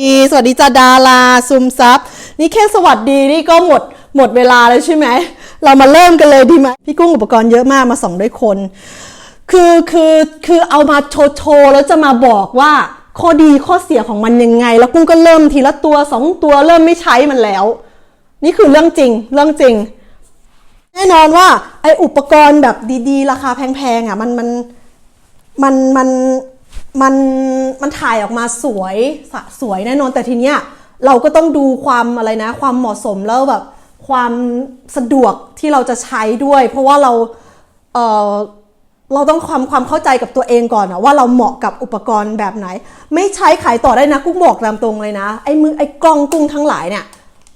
ดีสวัสดีจ้าดาราซุมซับนี่แค่สวัสดีนี่ก็หมดหมดเวลาแล้วใช่ไหม เรามาเริ่มกันเลยดีไหมพี่กุ้งอุปกรณ์เยอะมากมาส่องด้วยคน คือคือคือเอามาโชว์โชว์แล้วจะมาบอกว่า ข้อดีข้อเสียของมันยังไง แล้วกุ้งก็เริ่มทีละตัวสองตัวเริ่มไม่ใช้มันแล้ว นี่คือเรื่องจริงเรื่องจริง แน่นอนว่าไออุปกรณ์แบบดีๆ ราคาแพงๆอะมันมันมันมันมัน มันมันถ่ายออกมาสวยสะสวยแน่นอนแต่ทีเนี้ยเราก็ต้องดูความอะไรนะ ความเหมาะสมแล้วแบบความสะดวกที่เราจะใช้ด้วย เพราะว่าเราเออเราต้องความความเข้าใจกับตัวเองก่อนนะว่าเราเหมาะกับอุปกรณ์แบบไหน ไม่ใช้ขายต่อได้นะ กุ้งบอกตามตรงเลยนะไอ้มือไอ้กล้องกุ้งทั้งหลายเนี่ย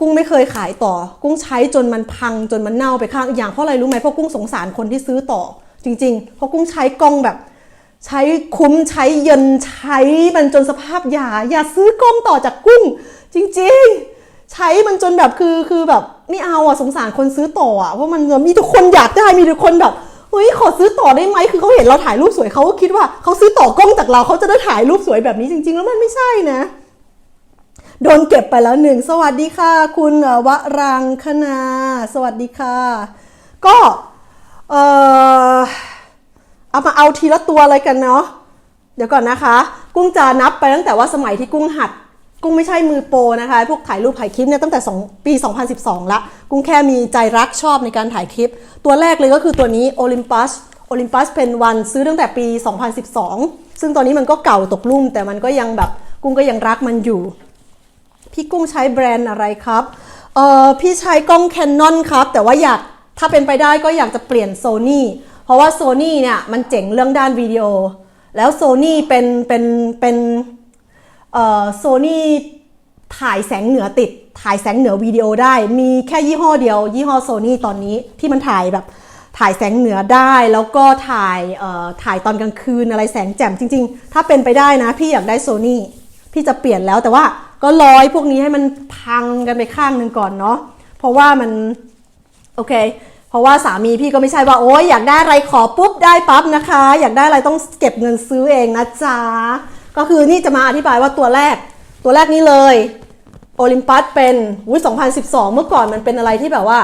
กุ้งไม่เคยขายต่อ กุ้งใช้จนมันพังจนมันเน่าไปข้างอีกอย่างเพราะอะไรรู้ไหมเพราะกุ้งสงสารคนที่ซื้อต่อ จริงๆเพราะกุ้งใช้กล้องแบบ ใช้คุ้มใช้เย็นใช้มันจนสภาพอย่าอย่าซื้อกล้องต่อจากกุ้ง จริงๆ ใช้มันจนแบบคือคือแบบไม่เอาอะสงสารคนซื้อต่ออะเพราะมันมีทุกคนอยากได้มีทุกคนแบบเฮ้ยขอซื้อต่อได้ไหมคือเขาเห็นเราถ่ายรูปสวยเขาก็คิดว่าเขาซื้อต่อกล้องจากเราเขาจะได้ถ่ายรูปสวยแบบนี้จริง ๆ แล้วมันไม่ใช่นะโดนเก็บไปแล้วหนึ่งสวัสดีค่ะ คุณวรังคณาสวัสดีค่ะ ก็เออ เอามาเอาทีละตัวอะไรกันเนาะเดี๋ยวก่อนนะคะ กุ้งจะนับไปตั้งแต่ว่าสมัยที่กุ้งหัด กุ้งไม่ใช่มือโปรนะคะ พวกถ่ายรูปถ่ายคลิปเนี่ยตั้งแต่ 2 ปี 2012 ละ กุ้งแค่มีใจรักชอบในการถ่ายคลิป ตัวแรกเลยก็คือตัวนี้ Olympus Olympus Pen 1ซื้อตั้งแต่ปี 2012 ซึ่งตอนนี้มันก็เก่าตกลุ่ม แต่มันก็ยังแบบกุ้งก็ยังรักมันอยู่ พี่กุ้งใช้แบรนด์อะไรครับเออพี่ใช้กล้อง Canon ครับ แต่ว่าอยากถ้าเป็นไปได้ก็อยากจะเปลี่ยน Sony เพราะว่า Sony เนี่ยมันเจ๋งเรื่องด้านวิดีโอ แล้ว Sony เป็นเป็นเป็นเอ่อ Sony ถ่ายแสงเหนือติด ถ่ายแสงเหนือวิดีโอได้ มีแค่ยี่ห้อเดียว ยี่ห้อ Sony ตอนนี้ที่มันถ่ายแบบถ่ายแสงเหนือได้แล้วก็ถ่ายเอ่อถ่ายตอนกลางคืนอะไรแสงแจ่มจริง ๆ ถ้าเป็นไปได้นะ พี่อยากได้ Sony พี่จะเปลี่ยนแล้วแต่ว่าก็ร้อยพวกนี้ให้มันพังกันไปข้างหนึ่งก่อนเนาะเพราะว่ามัน โอเค เพราะว่าสามีพี่ก็ไม่ใช่ว่าโอ๊ยอยากได้อะไรขอปุ๊บได้ปั๊บนะคะ อยากได้อะไรต้องเก็บเงินซื้อเองนะจ๊ะก็คือนี่จะมาอธิบายว่าตัวแรก ตัวแรกนี้เลยโอลิมปัสเป็นวุ้ย2012 เมื่อก่อนมันเป็นอะไรที่แบบว่า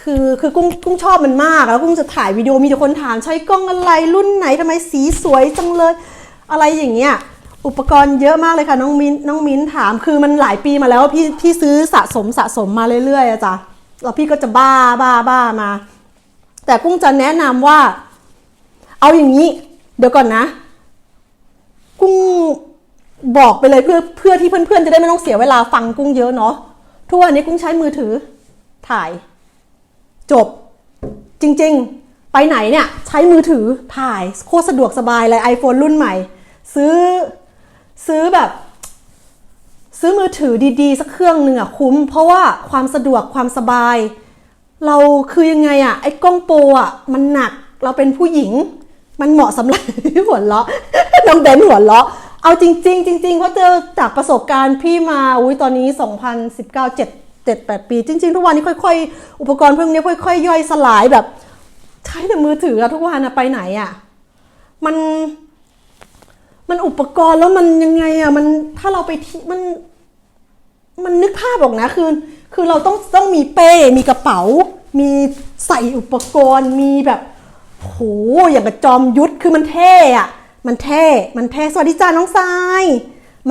คือคือกุ้งกุ้งชอบมันมากแล้วกุ้งจะถ่ายวิดีโอมีแต่คนถามใช้กล้องอะไรรุ่นไหนทำไมสีสวยจังเลย อะไรอย่างเงี้ยอุปกรณ์เยอะมากเลยค่ะน้องมินน้องมิ้นถามคือมันหลายปีมาแล้วพี่พี่ซื้อสะสมสะสมมาเรื่อยๆอะจ้ะ แล้วพี่ก็จะบ้าบ้าบ้ามา แต่กุ้งจะแนะนำว่า เอาอย่างนี้ เดี๋ยวก่อนนะ กุ้งบอกไปเลยเพื่อเพื่อที่เพื่อนๆจะได้ไม่ต้องเสียเวลาฟังกุ้งเยอะเนาะทุกวันนี้กุ้งใช้มือถือ ถ่าย จบ จริง ๆ ไปไหนเนี่ย ใช้มือถือถ่ายโคตรสะดวกสบายเลย iPhone รุ่นใหม่ ซื้อซื้อแบบ ซื้อมือถือดีๆ สักเครื่องหนึ่งอะคุ้ม เพราะว่าความสะดวกความสบาย เราคือยังไงอะไอ้กล้องโปรอะมันหนักเราเป็นผู้หญิง มันเหมาะสำหรับหัวเราะน้องเบนหัวเราะเอาจริง ๆ จริงๆเพราะเจอจากประสบการณ์พี่มาอุ้ยตอนนี้ 2019 7 7 8 ปี จริง ๆ ทุกวันนี้ค่อย ๆ อุปกรณ์พวกนี้ค่อยๆย่อยสลายแบบ ใช้แต่มือถืออะทุกวันอะไปไหนอะมันมันอุปกรณ์แล้วมันยังไงอะมันถ้าเราไปที่มัน มันนึกภาพออกนะคือคือเราต้องต้องมีเป้ มีกระเป๋า มีใส่อุปกรณ์ มีแบบโหอย่างกับจอมยุทธคือมันเท่อะมันเท่ มันเท่ สวัสดีจ้าน้องทราย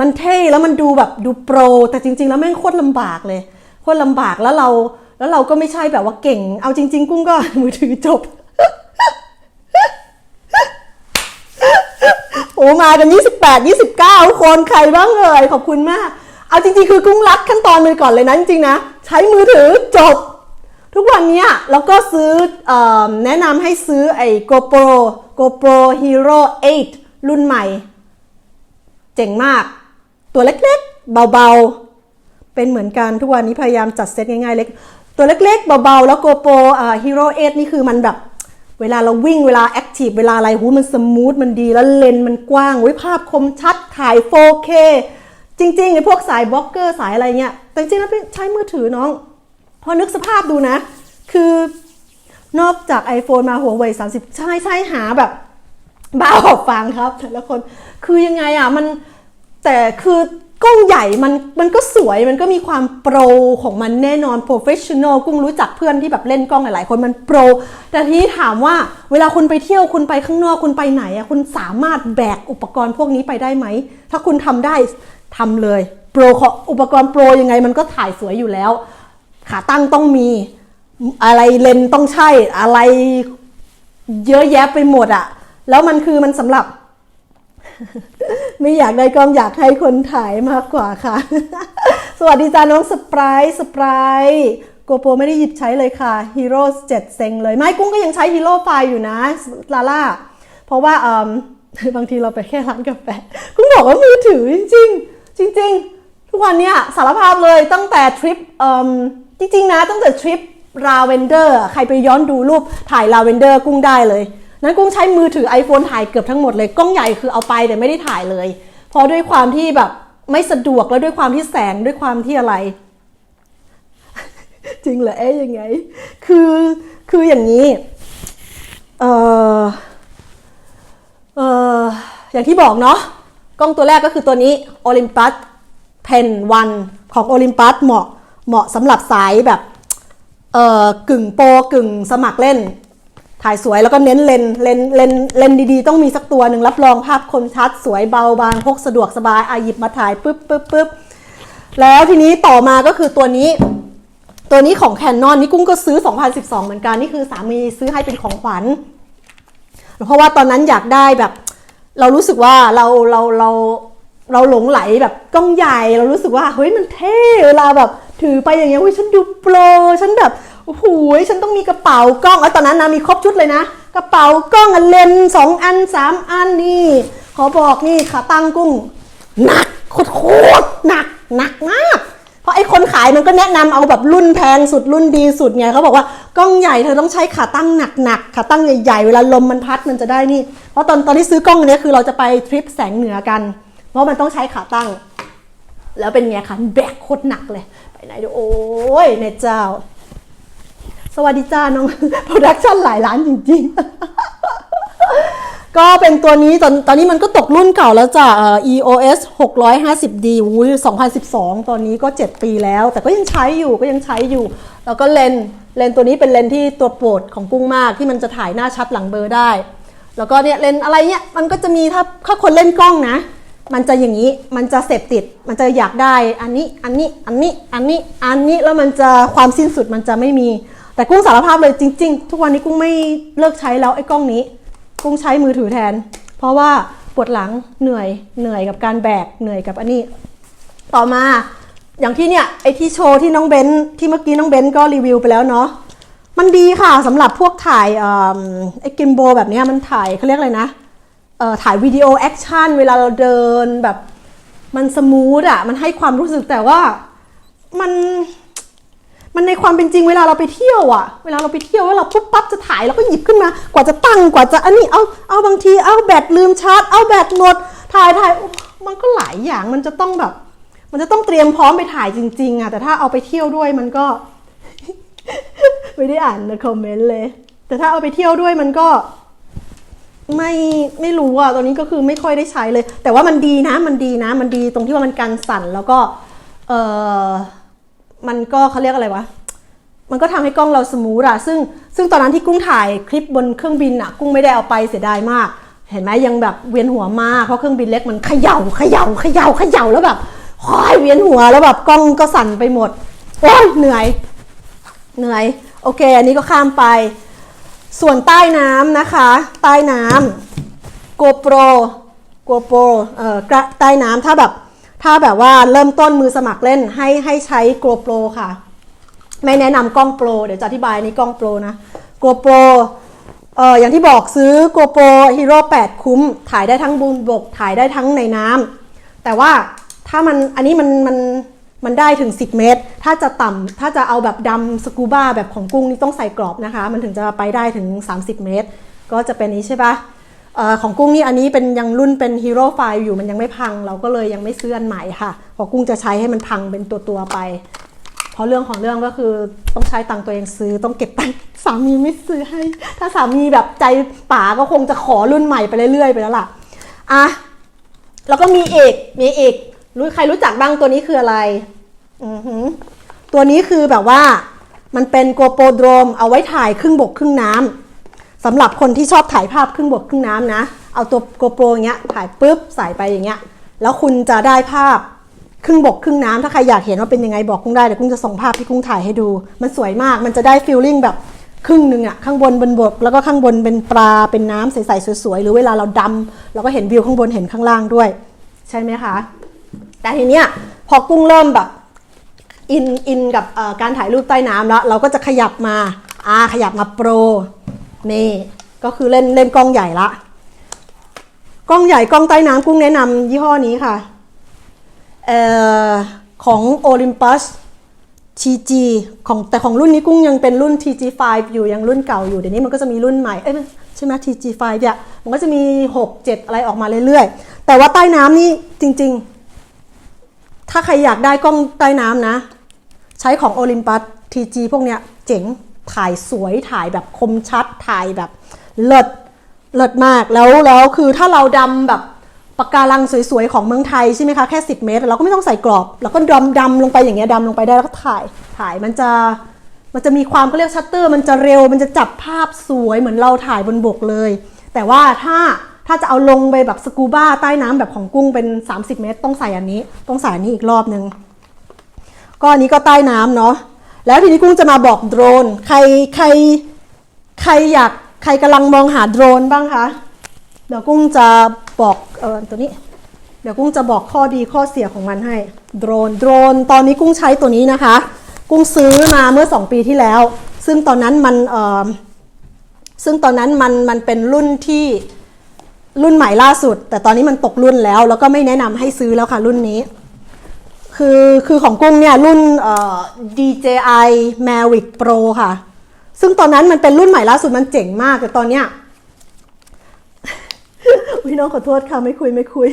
มันเท่แล้วมันดูแบบดูโปร แต่จริง ๆ แล้วแม่งโคตรลำบากเลยโคตรลำบากแล้วเรา แล้วเราก็ไม่ใช่แบบว่าเก่ง เอาจริง ๆ กุ้งก็มือถือจบ โอ้มากัน 28 29 คนใครบ้างเลยขอบคุณมาก เอาจริงๆคือกุ้งรัดขั้นตอนเลยก่อนเลยนะจริงๆนะใช้มือถือจบ ทุกวันนี้แล้วก็ซื้ออแนะนำให้ซื้อไอ้ GoPro GoPro Hero 8 รุ่นใหม่ เจ๋งมาก ตัวเล็กๆ เบาๆ เป็นเหมือนกันทุกวันนี้พยายามจัดเซตง่ายๆเล็กตัวเล็กๆ เบาๆ แล้ว GoPro Hero 8 นี่คือมันแบบเวลาเราวิ่งเวลาแอคทีฟเวลาอะไรหูมันสมูทมันดีแล้วเลนส์มันกว้างวิภาพคมชัดถ่าย 4K จริงๆไอ้พวกสายบล็อกเกอร์สายอะไรเงี้ยแต่จริงๆแล้วใช้มือถือน้อง พอนึกสภาพดูนะ คือนอกจาก iPhone มาหัวเว่ย30ใช่ใช่หาแบบบ้าออกฟังครับแต่ละคนคือยังไงอะมันแต่คือกล้องใหญ่มันมันก็สวยมันก็มีความโปรของมันแน่นอน professional กุ้งรู้จักเพื่อนที่แบบเล่นกล้องหลายๆคนมันโปร แต่ทีนี้ถามว่าเวลาคุณไปเที่ยวคุณไปข้างนอกคุณไปไหนอะคุณสามารถแบกอุปกรณ์พวกนี้ไปได้ไหม ถ้าคุณทำได้ ทำเลยโปรขออุปกรณ์โปรยังไงมันก็ถ่ายสวยอยู่แล้ว ขาตั้งต้องมีอะไรเลนต้องใช่อะไรเยอะแยะไปหมดอะแล้วมันคือมันสำหรับ ไม่อยากได้กล้องอยากให้คนถ่ายมากกว่าค่ะ สวัสดีจ้าน้องสปรายสปรายโกโปรไม่ได้หยิบใช้เลยค่ะ Hero 7เจ็ดเซ็งเลย ไม่กุ้งก็ยังใช้ Hero ไฟอยู่นะลาล่า เพราะว่าบางทีเราไปแค่ร้านกาแฟกุ้งบอกว่ามือถือจริงๆ จริงๆ ทุกวันเนี้ยสารภาพเลยตั้งแต่ทริปจริงๆนะตั้งแต่ทริปลาเวนเดอร์ใครไปย้อนดูรูปถ่ายลาเวนเดอร์กุ้งได้เลย นั้นกุ้งใช้มือถือ iPhone ถ่ายเกือบทั้งหมดเลย กล้องใหญ่คือเอาไปแต่ไม่ได้ถ่ายเลย เพราะด้วยความที่แบบไม่สะดวกแล้วด้วยความที่แสงด้วยความที่อะไร จริงเหรอเอ๊ยยังไง คือคืออย่างนี้ เออเอออย่างที่บอกเนาะ กล้องตัวแรกก็คือตัวนี้ Olympus Pen 1ของ Olympus เหมาะเหมาะสำหรับสายแบบเอ่อกึ่งโปรกึ่งสมัครเล่น ถ่ายสวยแล้วก็เน้นเลนเลนเลนเลนดีๆ ต้องมีสักตัวหนึ่งรับรองภาพคมชัด สวยเบาบางพกสะดวกสบายอาหยิบมาถ่ายปุ๊บปุ๊บปุ๊บแล้วทีนี้ต่อมาก็คือตัวนี้ ตัวนี้ของ Canon นี่กุ้งก็ซื้อ 2012 เหมือนกัน นี่คือสามีซื้อให้เป็นของขวัญ เพราะว่าตอนนั้นอยากได้แบบ เรารู้สึกว่าเราเราเราเราหลงไหลแบบกล้องใหญ่ เรารู้สึกว่าเฮ้ยมันเท่เวลาแบบถือไปอย่างเงี้ยเฮ้ยฉันดูโปรฉันแบบโอ้โหฉันต้องมีกระเป๋ากล้องแล้วตอนนั้นนะมีครบชุดเลยนะ กระเป๋ากล้องอันเลนสองอันสามอันนี่ขอบอกนี่ขาตั้งกุ้งหนักโคตรหนักหนักมาก เพราะไอ้คนขายมันก็แนะนำเอาแบบรุ่นแพงสุดรุ่นดีสุดไงเขาบอกว่ากล้องใหญ่เธอต้องใช้ขาตั้งหนักๆขาตั้งใหญ่ๆเวลาลมมันพัดมันจะได้นี่ เพราะตอนตอนที่ซื้อกล้องนเนี้ยคือเราจะไปทริปแสงเหนือกัน เพราะมันต้องใช้ขาตั้ง แล้วเป็นไงคะแบกโคตรหนักเลย ไปไหนดูโอ้ยเนเจ้า สวัสดีจ้าน้องโปรดักชั่นหลายล้านจริงๆ ก็เป็นตัวนี้ตอนตอนนี้มันก็ตกรุ่นเก่าแล้วจ้ะเอ่อ EOS 650D อุ้ย2012 ตอนนี้ก็ 7 ปีแล้ว แต่ก็ยังใช้อยู่ก็ยังใช้อยู่ แล้วก็เลนเลนตัวนี้เป็นเลนที่ตัวโปรดของกุ้งมากที่มันจะถ่ายหน้าชัดหลังเบลอได้ แล้วก็เนี่ยเลนอะไรเนี่ยมันก็จะมีถ้าถ้าคนเล่นกล้องนะ มันจะอย่างนี้มันจะเสพติด มันจะอยากได้อันนี้อันนี้อันนี้อันนี้อันนี้แล้วมันจะความสิ้นสุดมันจะไม่มี แต่กุ้งสารภาพเลยจริง ๆ ทุกวันนี้กุ้งไม่เลิกใช้แล้วไอ้กล้องนี้ กุ้งใช้มือถือแทน เพราะว่าปวดหลังเหนื่อยเหนื่อยกับการแบกเหนื่อยกับอันนี้ ต่อมาอย่างที่เนี่ยไอที่โชว์ที่น้องเบนซ์ที่เมื่อกี้น้องเบนซ์ก็รีวิวไปแล้วเนาะมันดีค่ะสำหรับพวกถ่ายเอิ่มไอกิมโบแบบเนี้ยมันถ่ายเขาเรียกอะไรนะเออถ่ายวิดีโอแอคชั่นเวลาเราเดินแบบมันสมูทอะมันให้ความรู้สึกแต่ว่ามัน มันในความเป็นจริงเวลาเราไปเที่ยวอะเวลาเราไปเที่ยวแล้วเราปุ๊บปั๊บจะถ่ายเราก็หยิบขึ้นมา กว่าจะตั้งกว่าจะอันนี้เอาเอาบางทีเอาแบตลืมชาร์จเอาแบตหมดถ่ายถ่ายมันก็หลายอย่างมันจะต้องแบบ มันจะต้องเตรียมพร้อมไปถ่ายจริง ๆอะแต่ถ้าเอาไปเที่ยวด้วยมันก็ ไม่ได้อ่านในคอมเมนต์เลย แต่ถ้าเอาไปเที่ยวด้วยมันก็ไม่ไม่รู้อะตอนนี้ก็คือไม่ค่อยได้ใช้เลย แต่ว่ามันดีนะ มันดีนะ มันดีตรงที่ว่ามันกันสั่นแล้วก็ เออ มันก็เขาเรียกอะไรวะมันก็ทำให้กล้องเราสมูทอะซึ่งซึ่งตอนนั้นที่กุ้งถ่ายคลิปบนเครื่องบินอะกุ้งไม่ได้เอาไปเสียดายมาก เห็นไหมยังแบบเวียนหัวมากเพราะเครื่องบินเล็กมันเขย่าเขย่าเขย่าเขย่าแล้วแบบคอยเวียนหัวแล้วแบบกล้องก็สั่นไปหมดโอ้ยเหนื่อย เหนื่อย โอเค อันนี้ก็ข้ามไป ส่วนใต้น้ำนะคะ ใต้น้ำ GoPro GoPro เอ่อใต้น้ำถ้าแบบ ถ้าแบบว่าเริ่มต้นมือสมัครเล่นให้ให้ใช้ GoPro ค่ะ ไม่แนะนำกล้องโปรเดี๋ยวจะอธิบายในกล้องโปรนะ GoPro เอ่ออย่างที่บอกซื้อ GoPro Hero 8 คุ้ม ถ่ายได้ทั้งบนบก ถ่ายได้ทั้งในน้ำแต่ว่าถ้ามันอันนี้มันมันมันได้ถึง 10 เมตร ถ้าจะต่ำถ้าจะเอาแบบดำสกูบ้าแบบของกุ้งนี่ต้องใส่กรอบนะคะ มันถึงจะไปได้ถึง 30 เมตร ก็จะเป็นนี้ใช่ปะ ของกุ้งนี่อันนี้เป็นยังรุ่นเป็น Hero 5อยู่มันยังไม่พัง เราก็เลยยังไม่ซื้ออันใหม่ค่ะเพราะกุ้งจะใช้ให้มันพังเป็นตัวตัวๆไป เพราะเรื่องของเรื่องก็คือต้องใช้ตังค์ตัวเองซื้อต้องเก็บตังค์สามีไม่ซื้อให้ ถ้าสามีแบบใจป๋าก็คงจะขอรุ่นใหม่ไปเรื่อยๆไปแล้วล่ะอะแล้วก็มีเอกมีเอกรู้ใครรู้จักบ้างตัวนี้คืออะไรอือหือตัวนี้คือแบบว่ามันเป็นโกโปรโดรมเอาไว้ถ่ายครึ่งบกครึ่งน้ำ สำหรับคนที่ชอบถ่ายภาพครึ่งบกครึ่งน้ำนะ เอาตัวโกโปรอย่างเงี้ยถ่ายปุ๊บใส่ไปอย่างเงี้ย แล้วคุณจะได้ภาพครึ่งบกครึ่งน้ำถ้าใครอยากเห็นว่าเป็นยังไงบอกกุ้งได้เดี๋ยวกุ้งจะส่งภาพที่กุ้งถ่ายให้ดู มันสวยมากมันจะได้ฟีลลิ่งแบบครึ่งหนึ่งอะข้างบนบนบก แล้วก็ข้างบนเป็นปลาเป็นน้ำใสๆสวยๆหรือเวลาเราดำเราก็เห็นวิวข้างบนเห็นข้างล่างด้วย ใช่ไหมคะ แต่ทีเนี้ยพอกุ้งเริ่มแบบอินอินกับการถ่ายรูปใต้น้ำแล้ว เราก็จะขยับมาอ่าขยับมาโปร นี่ก็คือเล่นเล่นกล้องใหญ่ละกล้องใหญ่กล้องใต้น้ำกุ้งแนะนำยี่ห้อนี้ค่ะออของ Olympus TG ของแต่ของรุ่นนี้กุ้งยังเป็นรุ่น TG5 อยู่ยังรุ่นเก่าอยู่เดี๋ยวนี้มันก็จะมีรุ่นใหม่เอ้ยใช่ไหม TG5 เนี่ยมันก็จะมี 6 7 อะไรออกมาเรื่อยๆ แต่ว่าใต้น้ำนี่จริงๆ ถ้าใครอยากได้กล้องใต้น้ำนะ ใช้ของ Olympus TG พวกเนี้ยเจ๋ง ถ่ายสวยถ่ายแบบคมชัดถ่ายแบบเลิศเลิศมากแล้วแล้วคือถ้าเราดำแบบปะการังสวยๆของเมืองไทยใช่ไหมคะแค่ 10 เมตร เราก็ไม่ต้องใส่กรอบเราก็ดำดำลงไปอย่างเงี้ยดำลงไปได้แล้วก็ถ่ายถ่ายมันจะมันจะมีความเขาเรียกชัตเตอร์ มันจะเร็วมันจะจับภาพสวยเหมือนเราถ่ายบนบกเลย แต่ว่าถ้าถ้าจะเอาลงไปแบบสกูบ้าใต้น้ำแบบของกุ้งเป็น 30 เมตร ต้องใส่อันนี้ ต้องใส่อันนี้อีกรอบนึงก็อันนี้ก็ใต้น้ำเนาะ แล้วทีนี้กุ้งจะมาบอกโดรน ใครใครใครอยากใครกำลังมองหาโดรนบ้างคะ เดี๋ยวกุ้งจะบอกเออตัวนี้ เดี๋ยวกุ้งจะบอกข้อดีข้อเสียของมันให้ โดรน โดรน ตอนนี้กุ้งใช้ตัวนี้นะคะ กุ้งซื้อมาเมื่อ 2 ปีที่แล้ว ซึ่งตอนนั้นมันเออซึ่งตอนนั้นมันมันเป็นรุ่นที่รุ่นใหม่ล่าสุด แต่ตอนนี้มันตกรุ่นแล้ว แล้วก็ไม่แนะนำให้ซื้อแล้วค่ะรุ่นนี้ คือคือของกุ้งเนี่ยรุ่นเอ่อ DJI Mavic Pro ค่ะ ซึ่งตอนนั้นมันเป็นรุ่นใหม่ล่าสุดมันเจ๋งมาก แต่ตอนเนี้ยอุ้ยน้องขอโทษค่ะ ไม่คุยไม่คุย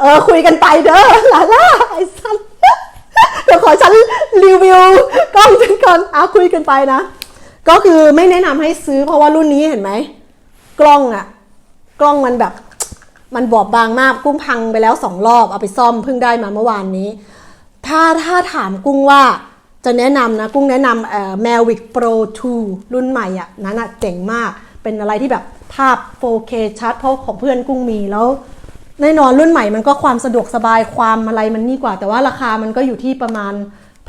เออ คุยกันไปเด้อหลาล่าไอ้สันเดี๋ยวขอฉันรีวิวกล้องฉันก่อนเอาคุยกันไปนะ ก็คือไม่แนะนำให้ซื้อเพราะว่ารุ่นนี้เห็นไหม กล้องอะกล้องมันแบบ มันบอบบางมากกุ้งพังไปแล้วสองรอบเอาไปซ่อมเพิ่งได้มาเมื่อวานนี้ ถ้าถ้าถามกุ้งว่าจะแนะนำนะ กุ้งแนะนำเอ่อ Mavic Pro 2รุ่นใหม่อะนั้นอะเจ๋งมากเป็นอะไรที่แบบภาพ 4K ชัดเพราะของเพื่อนกุ้งมีแล้วแน่นอนรุ่นใหม่มันก็ความสะดวกสบายความอะไรมันนี่กว่า แต่ว่าราคามันก็อยู่ที่ประมาณ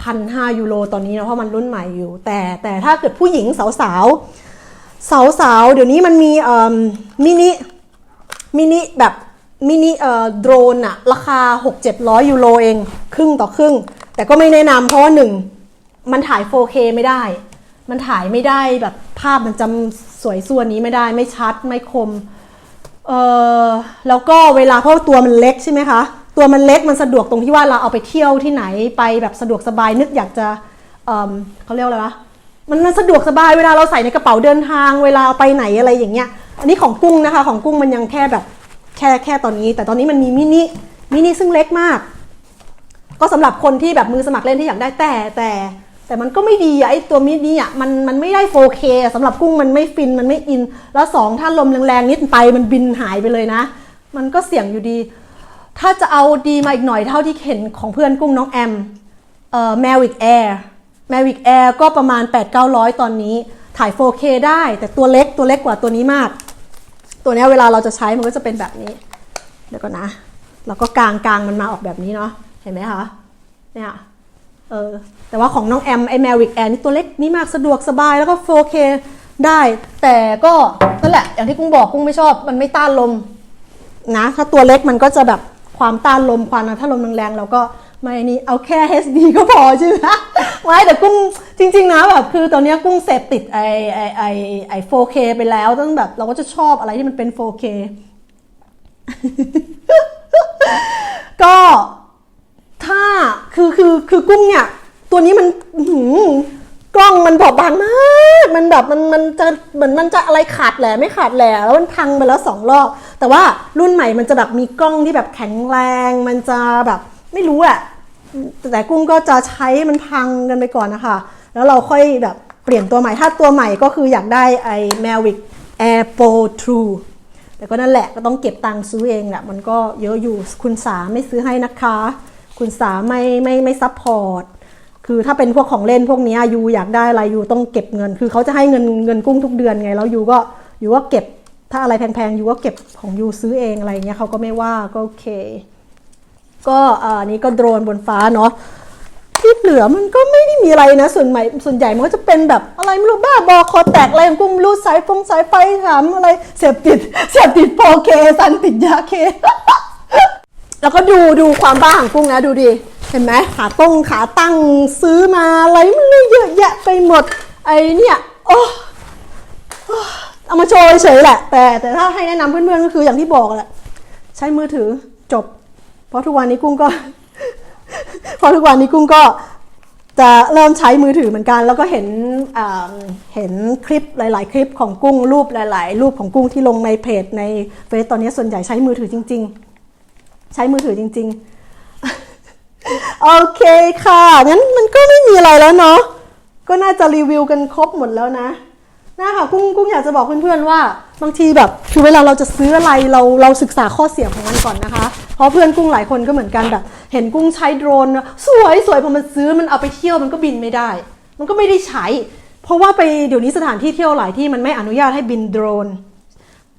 พันห้ายูโรตอนนี้นะเพราะมันรุ่นใหม่อยู่ แต่แต่ถ้าเกิดผู้หญิงสาวสาวสาวสาวเดี๋ยวนี้มันมีมินิ มินิแบบมินิเอ่อโดรนอะราคา 6 700 ยูโรเอง ครึ่งต่อครึ่ง แต่ก็ไม่แนะนำเพราะว่าหนึ่งมันถ่าย 4K ไม่ได้ มันถ่ายไม่ได้แบบภาพมันจำสวยส่วนนี้ไม่ได้ไม่ชัดไม่คมเออแล้วก็เวลาเพราะาตัวมันเล็กใช่ไหมคะ ตัวมันเล็กมันสะดวกตรงที่ว่าเราเอาไปเที่ยวที่ไหนไปแบบสะดวกสบายนึกอยากจะเออเขาเรียกอะไรวะมันมันสะดวกสบายเวลาเราใส่ในกระเป๋าเดินทาง เวลาเอาไปไหนอะไรอย่างเงี้ย อันนี้ของกุ้งนะคะ ของกุ้งมันยังแค่แบบแค่แค่ตอนนี้ แต่ตอนนี้มันมีมินิมินิซึ่งเล็กมาก ก็สำหรับคนที่แบบมือสมัครเล่นที่อยากได้แต่แต่แต่มันก็ไม่ดีอะไอตัวมินิอะมันมันไม่ได้ 4K อะสำหรับกุ้งมันไม่ฟินมันไม่อิน แล้วสองถ้าลมแรงๆนิดไปมันบินหายไปเลยนะ มันก็เสี่ยงอยู่ดี ถ้าจะเอาดีมาอีกหน่อยเท่าที่เห็นของเพื่อนกุ้งน้องแอมเอ่อ Mavic Air Mavic Air ก็ประมาณ 8-900 ตอนนี้ถ่าย 4K ได้ แต่ตัวเล็กตัวเล็กกว่าตัวนี้มาก ตัวนี้เวลาเราจะใช้มันก็จะเป็นแบบนี้ เดี๋ยวก่อนนะแล้วก็กางกางมันมาออกแบบนี้เนาะ เห็นไหมคะ เนี่ย เออ แต่ว่าของน้องแอมไอแมวิกแอร์นี่ตัวเล็กนี่มากสะดวกสบายแล้วก็ 4K ได้ แต่ก็นั่นแหละ อย่างที่กุ้งบอกกุ้งไม่ชอบ มันไม่ต้านลมนะ ถ้าตัวเล็กมันก็จะแบบความต้านลมความถ้าลมแรงๆเราก็ ไม่นี่เอาแค่ HD ก็พอใช่ไหมไม่แต่กุ้งจริง ๆ นะแบบคือตอนนี้กุ้งเสพติดไอไอไอไอ 4K ไปแล้วตั้งแบบเราก็จะชอบอะไรที่มันเป็น 4K ก็ถ้าคือคือคือกุ้งเนี่ยตัวนี้มันหือกล้องมันบอบบางมาก มันแบบมันมันจะเหมือนมันจะอะไรขาดแหละไม่ขาดแหละแล้วมันพังไปแล้วสองรอบแต่ว่ารุ่นใหม่มันจะแบบมีกล้องที่แบบแข็งแรง มันจะแบบไม่รู้อะ แต่กุ้งก็จะใช้มันพังกันไปก่อนนะคะ แล้วเราค่อยแบบเปลี่ยนตัวใหม่ ถ้าตัวใหม่ก็คืออยากได้ไอ้ Mavic Air Pro True แต่ก็นั่นแหละก็ต้องเก็บตังค์ซื้อเองแหละมันก็เยอะอยู่คุณสาไม่ซื้อให้นะคะ คุณสาไม่ไม่ไม่ซัพพอร์ตคือถ้าเป็นพวกของเล่นพวกนี้ยูอยากได้อะไรยูต้องเก็บเงิน คือเขาจะให้เงินเงินกุ้งทุกเดือนไงแล้วยูก็ยูก็เก็บถ้าอะไรแพงๆยูก็เก็บของยูซื้อเองอะไรเงี้ยเขาก็ไม่ว่าก็โอเค ก็อันนี้ก็โดรนบนฟ้าเนาะที่เหลือมันก็ไม่ได้มีอะไรนะ ส่วนใหญ่ส่วนใหญ่มันก็จะเป็นแบบอะไรไม่รู้บ้าบอคอแตกอะไรของกุ้งไม่รู้สายฟงสายไฟถามอะไรเสพติดเสพติดโปเคสันติดยาเคแล้วก็ดูดูความบ้าของกุ้งนะดูดิเห็นไหมขาต้งขาตั้งซื้อมาอะไรมันเยอะแยะไปหมด ไอเนี่ยโอ้เอามาโชว์เฉยแหละ แต่แต่ถ้าให้แนะนำเพื่อนๆก็คืออย่างที่บอกแหละใช้มือถือจบ เพราะทุกวันนี้กุ้งก็ เพราะทุกวันนี้กุ้งก็จะเริ่มใช้มือถือเหมือนกัน แล้วก็เห็นเห็นคลิปหลาย ๆ คลิปของกุ้งรูปหลาย ๆ รูปของกุ้งที่ลงในเพจในเฟซตอนนี้ส่วนใหญ่ใช้มือถือจริง ๆ ใช้มือถือจริง ๆ โอเคค่ะงั้นมันก็ไม่มีอะไรแล้วเนาะก็น่าจะรีวิวกันครบหมดแล้วนะ นะค่ะกุ้งกุ้งอยากจะบอกเพื่อนๆว่าบางทีแบบคือเวลาเราจะซื้ออะไรเราเราศึกษาข้อเสียของมันก่อนนะคะ เพราะเพื่อนกุ้งหลายคนก็เหมือนกันแบบ เห็นกุ้งใช้โดรนสวยสวยพอมันซื้อมันเอาไปเที่ยวมันก็บินไม่ได้ มันก็ไม่ได้ใช้ เพราะว่าไปเดี๋ยวนี้สถานที่เที่ยวหลายที่มันไม่อนุญาตให้บินโดรน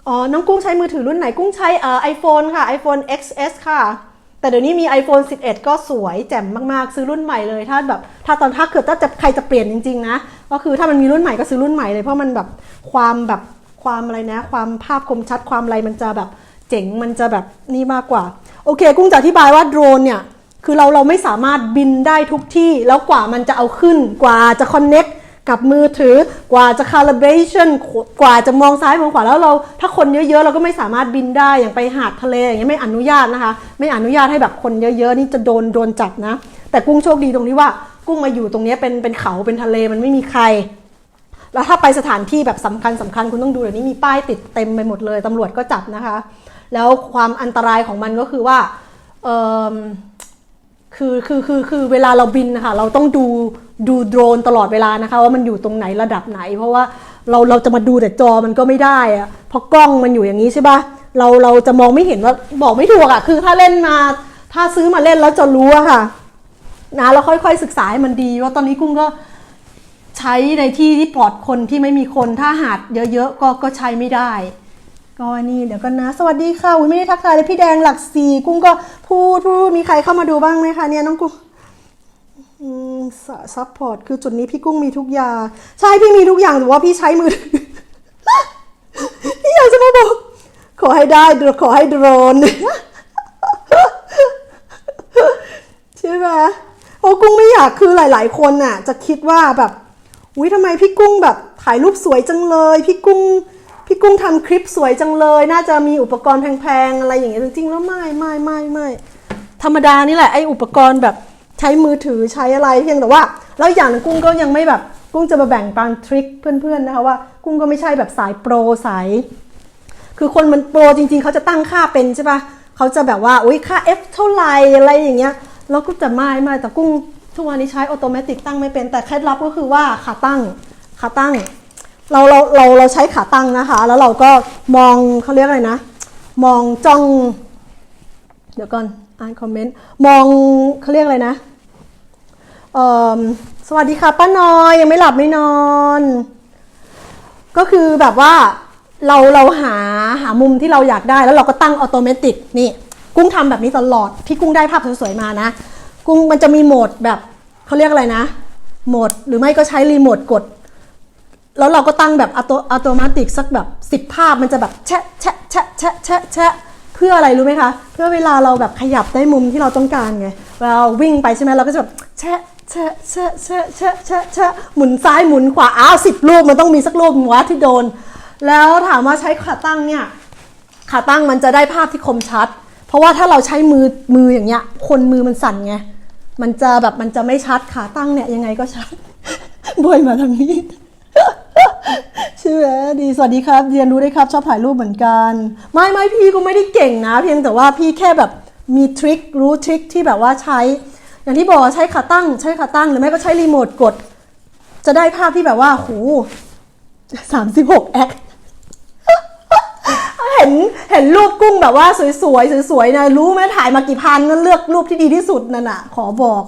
อ๋อน้องกุ้งใช้มือถือรุ่นไหนกุ้งใช้เอ่อไอโฟนค่ะ iPhone XS ค่ะแต่เดี๋ยวนี้มี iPhone 11 ก็สวยแจ่มมาก ๆ ซื้อรุ่นใหม่เลย ถ้าแบบถ้าตอนถ้าเกิดถ้าจะใครจะเปลี่ยนจริง ๆ นะก็คือถ้ามันมีรุ่นใหม่ก็ซื้อรุ่นใหม่เลยเพราะมันแบบความแบบความอะไรนะ ความภาพคมชัดความอะไรมันจะแบบเจ๋งมันจะแบบนี่มากกว่า โอเค กุ้งจะอธิบายว่าโดรนเนี่ยคือเราเราไม่สามารถบินได้ทุกที่ แล้วกว่ามันจะเอาขึ้นกว่าจะคอนเน็ก กับมือถือกว่าจะ calibration กว่าจะมองซ้ายมองขวาแล้วเรา ถ้าคนเยอะๆ เราก็ไม่สามารถบินได้อย่างไปหาดทะเลอย่างเงี้ยไม่อนุญาตนะคะ ไม่อนุญาตให้แบบคนเยอะๆ นี่จะโดนโดนจับนะ แต่กุ้งโชคดีตรงที่ว่ากุ้งมาอยู่ตรงเนี้ยเป็นเป็นเขาเป็นทะเลมันไม่มีใคร แล้วถ้าไปสถานที่แบบสำคัญสำคัญคุณต้องดูเดี๋ยวนี้มีป้ายติดเต็มไปหมดเลยตำรวจก็จับนะคะ แล้วความอันตรายของมันก็คือว่าเอิ่มคือคือคือคือเวลาเราบินนะคะเราต้องดู ดูโดรนตลอดเวลานะคะว่ามันอยู่ตรงไหนระดับไหน เพราะว่าเราเราจะมาดูแต่จอมันก็ไม่ได้อะเพราะกล้องมันอยู่อย่างนี้ใช่ปะเราเราจะมองไม่เห็นว่าบอกไม่ถูกอะคือถ้าเล่นมาถ้าซื้อมาเล่นแล้วจะรู้อะค่ะนะเราค่อยๆศึกษาให้มันดีว่าตอนนี้กุ้งก็ใช้ในที่ที่ปลอดคนที่ไม่มีคนถ้าหาดเยอะๆก็ก็ใช้ไม่ได้ก็นี่เดี๋ยวกันนะ สวัสดีค่ะไม่ได้ทักทายเลยพี่แดงหลักสี่กุ้งก็พูดพูดมีใครเข้ามาดูบ้างไหมคะเนี่ยน้องกุ้ง ซัพพอร์ตคือจุดนี้พี่กุ้งมีทุกอย่างใช่พี่มีทุกอย่างแต่ว่าพี่ใช้มือพี่อยากจะมาบอก ขอให้ได้ขอให้โดรนใช่ไหมโอ้กุ้งไม่อยากคือหลาย ๆ คนน่ะ จะคิดว่าแบบอุ้ยทำไมพี่กุ้งแบบถ่ายรูปสวยจังเลย พี่กุ้งพี่กุ้งทำคลิปสวยจังเลย น่าจะมีอุปกรณ์แพงๆอะไรอย่างเงี้ยจริงๆแล้วไม่ไม่ไม่ไม่ธรรมดานี่แหละไออุปกรณ์แบบ ใช้มือถือใช้อะไรเพียงแต่ว่า แล้วอย่างนึงกุ้งก็ยังไม่แบบกุ้งจะมาแบ่งปันทริคเพื่อนๆนะคะว่ากุ้งก็ไม่ใช่แบบสายโปรสายคือคนมันโปรจริงๆ เขาจะตั้งค่าเป็นใช่ปะเขาจะแบบว่าอุ้ยค่า F เท่าไหร่อะไรอย่างเงี้ยแล้วก็จะไม่ไม่แต่กุ้งทุกวันนี้ใช้ออโตเมติกตั้งไม่เป็นแต่เคล็ดลับก็คือว่าขาตั้งขาตั้ง เราเราเราเราใช้ขาตั้งนะคะ แล้วเราก็มองเขาเรียกอะไรนะ มองจ้อง เดี๋ยวก่อน อ่านคอมเมนต์มองเขาเรียกอะไรนะสวัสดีค่ะป้าน้อยยังไม่หลับไม่นอน ก็คือแบบว่าเราเราหาหามุมที่เราอยากได้แล้วเราก็ตั้งออโตเมติกนี่ กุ้งทำแบบนี้ตลอดที่กุ้งได้ภาพสวยๆมานะ กุ้งมันจะมีโหมดแบบเขาเรียกอะไรนะ โหมดหรือไม่ก็ใช้รีโมทกด แล้วเราก็ตั้งแบบอัตโตอัตโนมัติสักแบบสิบภาพมันจะแบบแชะแชะแชะแชะแชะแชะ เพื่ออะไรรู้ไหมคะ เพื่อเวลาเราแบบขยับได้มุมที่เราต้องการไงเราวิ่งไปใช่ไหมเราก็จะแบบแชะแชะแชะแชะแชะแชะแชะหมุนซ้ายหมุนขวาอ้าวสิบรูปมันต้องมีสักรูปหัวที่โดน แล้วถามว่าใช้ขาตั้งเนี่ยขาตั้งมันจะได้ภาพที่คมชัด เพราะว่าถ้าเราใช้มือมืออย่างเงี้ย คนมือมันสั่นไงมันจะแบบมันจะไม่ชัดขาตั้งเนี่ยยังไงก็ชัดบวยมาทางนี้ ชื่อแอดีสวัสดีครับ เรียนรู้ได้ครับ ชอบถ่ายรูปเหมือนกัน ไม่ไม่พี่ก็ไม่ได้เก่งนะ เพียงแต่ว่าพี่แค่แบบมีทริครู้ทริคที่แบบว่าใช้ อย่างที่บอกใช้ขาตั้ง ใช้ขาตั้งหรือไม่ก็ใช้รีโมทกด จะได้ภาพที่แบบว่าหูสามสิบหกแอคเห็นเห็นรูปกุ้งแบบว่าสวยๆสวยๆนะรู้ไหมถ่ายมากี่พันนั่นเลือกรูปที่ดีที่สุดนั่นน่ะ ขอบอก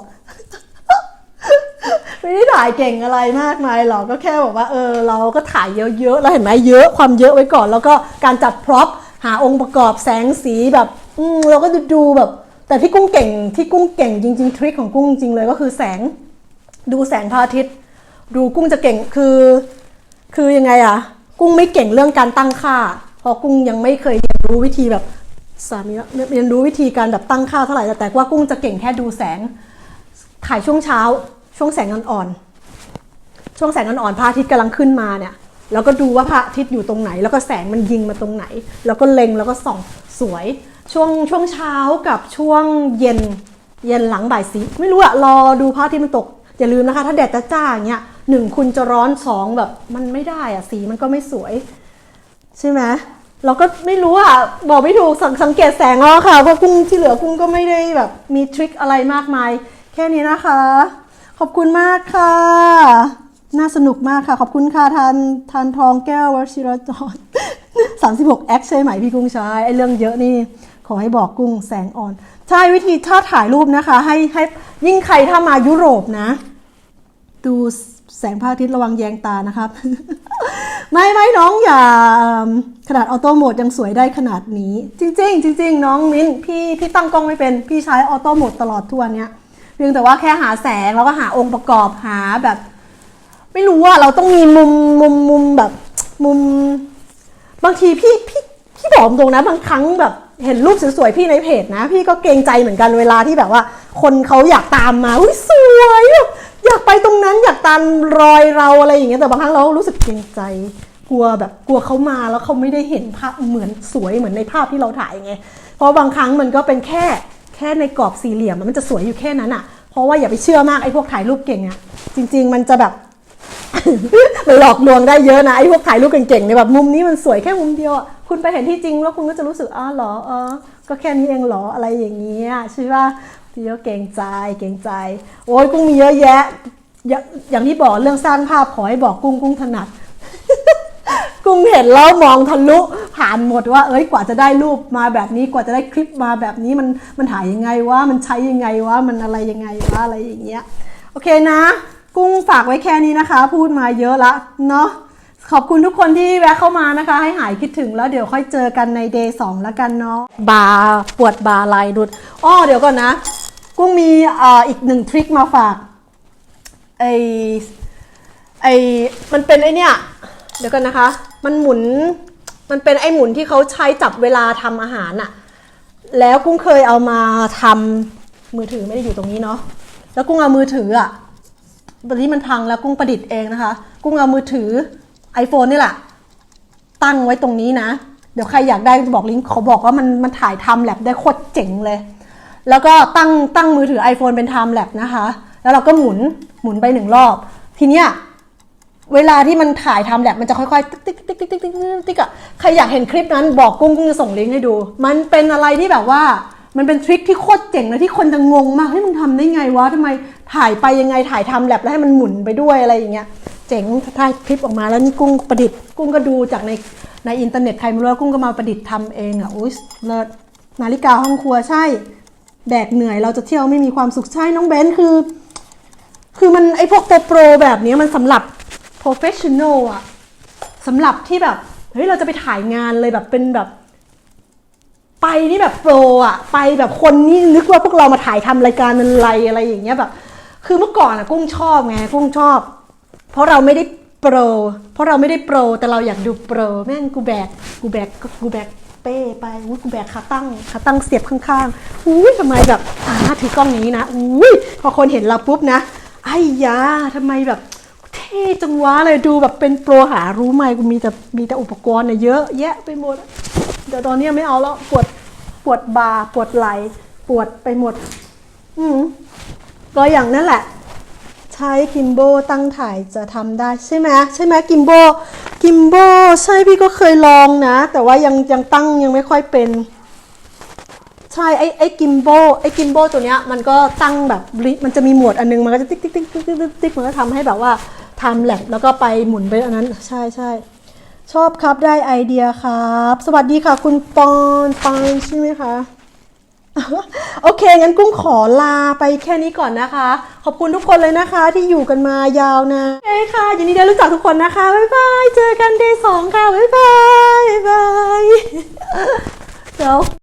ไม่ได้ถ่ายเก่งอะไรมากมายหรอกก็แค่บอกว่าเออเราก็ถ่ายเยอะๆแล้วเห็นไหมเยอะความเยอะไว้ก่อน แล้วก็การจัดพร็อพหาองค์ประกอบแสงสีแบบอืมเราก็จะดูแบบ แต่ที่กุ้งเก่งที่กุ้งเก่งจริงๆทริคของกุ้งจริงเลยก็คือแสงดูแสงพระอาทิตย์ ดูกุ้งจะเก่งคือ คือยังไงอะกุ้งไม่เก่งเรื่องการตั้งค่า เพราะกุ้งยังไม่เคยเรียนรู้วิธีแบบสามีเรียนรู้วิธีการแบบตั้งค่าเท่าไหร่แต่แต่ว่ากุ้งจะเก่งแค่ดูแสงถ่ายช่วงเช้า ช่วงแสงอ่อนๆช่วงแสงอ่อนๆพระอาทิตย์กำลังขึ้นมาเนี่ยแล้วก็ดูว่าพระอาทิตย์อยู่ตรงไหน แล้วก็แสงมันยิงมาตรงไหน แล้วก็เล็งแล้วก็ส่องสวย ช่วงช่วงเช้ากับช่วงเย็นเย็นหลังบ่ายสีไม่รู้อะรอดูพระอาทิตย์มันตก อย่าลืมนะคะ ถ้าแดดจ้าๆอย่างเงี้ยหนึ่งคุณจะร้อนสองแบบมันไม่ได้อะสีมันก็ไม่สวย ใช่ไหมเราก็ไม่รู้อะบอกไม่ถูกสงสังเกตแสงเอค่ะเพราะกุ้งที่เหลือกุ้งก็ไม่ได้แบบมีทริคอะไรมากมาย แค่นี้นะคะ ขอบคุณมากค่ะ น่าสนุกมากค่ะ ขอบคุณค่ะทานทานทองแก้ววชิรจร36แอคใช่ไหมพี่กุ้งใช้ไอเรื่องเยอะนี่ขอให้บอกกุ้งแสงอ่อน ใช่วิธีถ้าถ่ายรูปนะคะ ให้ให้ยิ่งใครถ้ามายุโรปนะ ดูแสงพระอาทิตย์ระวังแยงตานะครับ ไม่ไม่น้องอย่าขนาดออโต้โหมดยังสวยได้ขนาดนี้ จริง ๆ จริง ๆ น้องมิ้นพี่พี่ตั้งกล้องไม่เป็น พี่ใช้ออโต้โหมดตลอดทั่วเนี้ย เพียงแต่ว่าแค่หาแสงแล้วก็หาองค์ประกอบหาแบบ ไม่รู้ว่าเราต้องมีมุมมุมมุมแบบมุม บางทีพี่พี่พี่บอกตรงนะ บางครั้งแบบเห็นรูปสวยๆพี่ในเพจนะ พี่ก็เกรงใจเหมือนกันเวลาที่แบบว่า คนเขาอยากตามมาอุ้ยสวยอยากไปตรงนั้นอยากตามรอยเราอะไรอย่างเงี้ยแต่บางครั้งเรารู้สึกเกรงใจกลัวแบบกลัวเขามาแล้วเขาไม่ได้เห็นภาพเหมือนสวยเหมือนในภาพที่เราถ่ายไง เพราะบางครั้งมันก็เป็นแค่ แค่ในกรอบสี่เหลี่ยมมันจะสวยอยู่แค่นั้นอะ เพราะว่าอย่าไปเชื่อมากไอ้พวกถ่ายรูปเก่งอะจริง ๆ มันจะแบบหลอกลวงได้เยอะนะไอ้พวกถ่ายรูปเก่งๆเนี่ยแบบมุมนี้มันสวยแค่มุมเดียวคุณไปเห็นที่จริงแล้วคุณก็จะรู้สึกอ้าวเหรอเออก็แค่นี้เองหรออะไรอย่างเงี้ยใช่ป่ะพี่ก็เก่งใจเก่งใจ โอ้ยกุ้งมีเยอะแยะอย่าอย่างที่บอกเรื่องสร้างภาพขอให้บอกกุ้งกุ้งถนัด กุ้งเห็นแล้วมองทะลุผ่านหมดว่า เอ้ยกว่าจะได้รูปมาแบบนี้กว่าจะได้คลิปมาแบบนี้มันมันถ่ายยังไงวะมันใช้ยังไงวะมันอะไรยังไงวะอะไรอย่างเงี้ยโอเคนะ กุ้งฝากไว้แค่นี้นะคะ พูดมาเยอะละเนาะขอบคุณทุกคนที่แวะเข้ามานะคะ ให้หายคิดถึงแล้วเดี๋ยวค่อยเจอกันในเดย์สองแล้วกันเนาะบาปวดบาร์ไหลดุดอ้อเดี๋ยวก่อนนะ กุ้งมีอ่ออีกหนึ่งทริคมาฝากไอไอมันเป็นไอเนี่ย เดี๋ยวกันนะคะ มันหมุน มันเป็นไอหมุนที่เขาใช้จับเวลาทำอาหารอะแล้วกุ้งเคยเอามาทำมือถือไม่ได้อยู่ตรงนี้เนาะ แล้วกุ้งเอามือถืออะตอนนี้มันพังแล้วกุ้งประดิษฐ์เองนะคะ กุ้งเอามือถือ iPhone นี่แหละ ตั้งไว้ตรงนี้นะ เดี๋ยวใครอยากได้จะบอกลิงก์เขาบอกว่ามันมันถ่ายทำแลบได้โคตรเจ๋งเลย แล้วก็ตั้งตั้งมือถือ iPhone เป็นไทม์แลปนะคะ แล้วเราก็หมุนหมุนไปหนึ่งรอบ ทีเนี้ย เวลาที่มันถ่ายทำแหบะมันจะค่อยๆ ติ๊กติ๊กติ๊กติ๊กติ๊กติ๊กติ๊กอะใครอยากเห็นคลิปนั้นบอกกุ้งกุ้งจะส่งลิงก์ให้ดู มันเป็นอะไรที่แบบว่ามันเป็นทริคที่โคตรเจ๋งเลยที่คนจะงงมากให้มึงทำได้ไงวะทำไมถ่ายไปยังไงถ่ายทำแลบแล้วให้มันหมุนไปด้วยอะไรอย่างเงี้ย เจ๋งถ่ายคลิปออกมาแล้วนี่กุ้งประดิษฐ์ กุ้งก็ดูจากในในอินเทอร์เน็ตใครไม่รู้กุ้งก็มาประดิษฐ์ทำเองอะอุ้ยเลิศนาฬิกาห้องครัวใช่แบกเหนื่อยเราจะเที่ยวไม่มีความสุขใช่น้องเบนคือ คือมันไอพวกโปรแบบนี้มันสำหรับ professional อะสำหรับที่แบบเฮ้ยเราจะไปถ่ายงานเลยแบบเป็นแบบ ไปนี่แบบโปรอะไปแบบคนนี่นึกว่าพวกเรามาถ่ายทำรายการอะไรอะไรอย่างเงี้ยแบบ คือเมื่อก่อนอะกุ้งชอบไงกุ้งชอบ เพราะเราไม่ได้โปร เพราะเราไม่ได้โปร แต่เราอยากดูโปร แม่งกูแบกกูแบกกูแบกเป้ไปอุ้ยกูแบกขาตั้งขาตั้งเสียบข้างๆอุ้ยทำไมแบบอ่าถือกล้องนี้นะอุ้ยพอคนเห็นเราปุ๊บนะไอ้ยาทำไมแบบ เท่จังวะเลยดูแบบเป็นโปรหารู้ไหมกูมีแต่มีแต่อุปกรณ์เนี่ยเยอะแยะไปหมดเดี๋ยวตอนนี้ไม่เอาแล้วปวดปวดบาปวดไหล่ปวดไปหมด อืมก็อย่างนั้นแหละ ใช้กิมโบตั้งถ่ายจะทำได้ใช่ไหมใช่ไหมกิมโบกิมโบใช่พี่ก็เคยลองนะ แต่ว่ายังยังตั้งยังไม่ค่อยเป็นใช่ไอ้ไอ้กิมโบไอ้กิมโบตัวเนี้ยมันก็ตั้งแบบมันจะมีหมวดอันนึงมันก็จะติ๊กติ๊กติ๊กติ๊กติ๊กติ๊กมันก็ทำให้แบบว่า ทม์แลปแล้วก็ไปหมุนไปอันนั้นใช่ใช่ชอบครับได้ไอเดียครับ สวัสดีค่ะ คุณปอนปอนใช่ไหมคะโอเค งั้นกุ้งขอลาไปแค่นี้ก่อนนะคะ ขอบคุณทุกคนเลยนะคะที่อยู่กันมายาวนะโอเคค่ะยินดีได้รู้จักทุกคนนะคะ บ๊ายบาย เจอกันเดย์สองค่ะ บ๊ายบาย บ๊ายบายเดี๋ยว